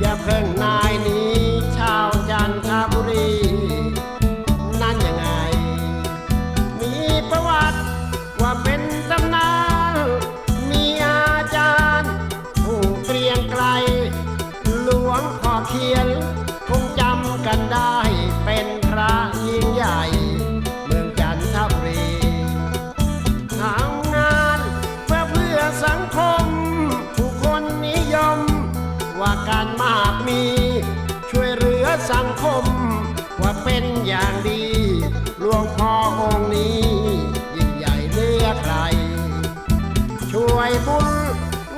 อย่าเพิ่งนายนี้ชาวจันทบุรี นั่นยังไง มีประวัติว่าเป็นตำนานมีอาจารย์ ผู้เกรียงไกล หลวงพ่อเขียน คงจำกันได้ อองค์นี้ ยิ่งใหญ่เลือใคร ช่วยบุญ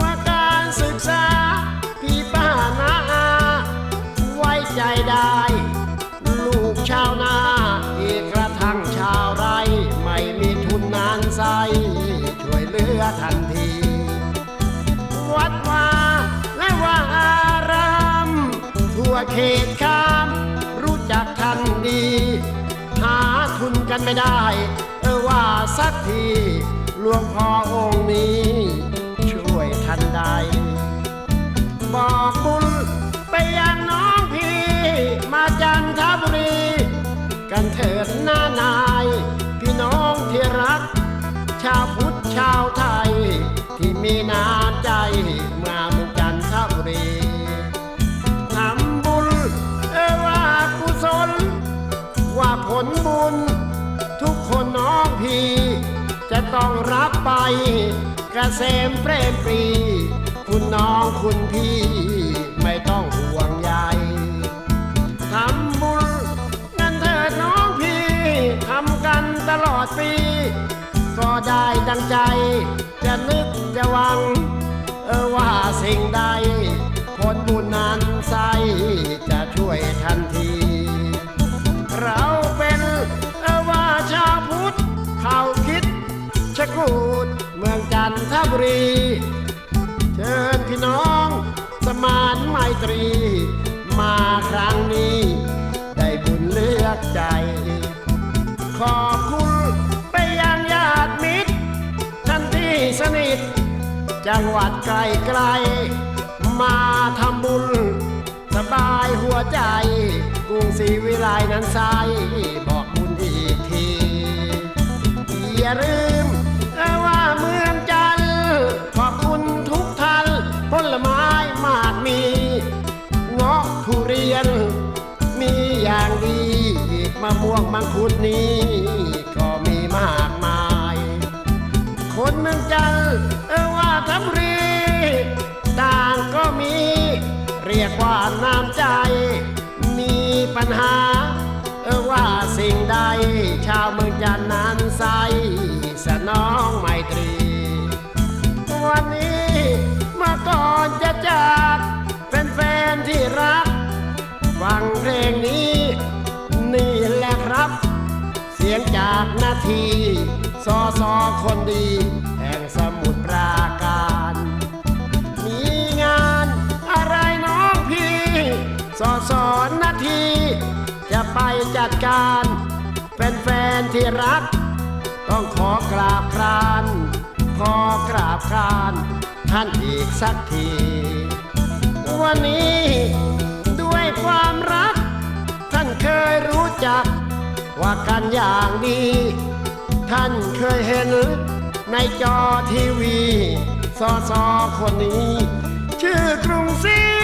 ว่าการศึกษา พี่ป้านาอาไว้ใจได้ ลูกชาวนาอีกกระทั่งชาวไร่ ไม่มีทุนนานใสช่วยเหลือทันที วัดวาและว่าอาราม ทั่วเขตข้า กันไม่ได้ เออว่าสักทีหลวงพ่อองค์นี้ ช่วยท่านใด บอกบุญไปยังน้องพี่ มาจันทบุรี กันเถิดหน้านาย พี่น้องที่รัก ชาวพุทธชาวไทยที่มีน้ำ ต้องรับไป กระเกษมเปรมปรี คุณน้องคุณพี่ไม่ต้องห่วงใยทำบุญนั่นเถิดน้องพี่ทำกันตลอดปี ก็ได้ดังใจ จะนึกจะหวัง เออว่าสิ่งใด บุรี เชิญพี่น้องสมานไมตรี มาครั้งนี้ ได้บุญเลือกใจ ขอบคุณไปยังญาติมิตรท่านที่สนิท จังหวัดไกลๆมาทำบุญ สบายหัวใจ กรุงศรีวิไลนั้นใสบอกบุญอีกทีอย่าลืม มังคุดนี้ก็มีมากมาย คนเมืองจันทร์เออว่าทับรีต่างก็มี เรียกว่าน้ำใจ มีปัญหา เออว่าสิ่งใด ชาวเมืองจันทร์นั้นใสสนองไมตรี สียงจากนาทีสอสอคนดี แห่งสมุทรปราการ มีงานอะไรน้องพี่ สอสอนาที จะไปจัดการเป็นแฟนๆที่รัก ต้องขอกราบคราน ขอกราบคราน ท่านอีกสักที วันนี้ด้วยความรัก ท่านเคยรู้จัก ว่ากันอย่างดี ท่านเคยเห็นในจอทีวีสอสอคนนี้ ชื่อกรุงศรี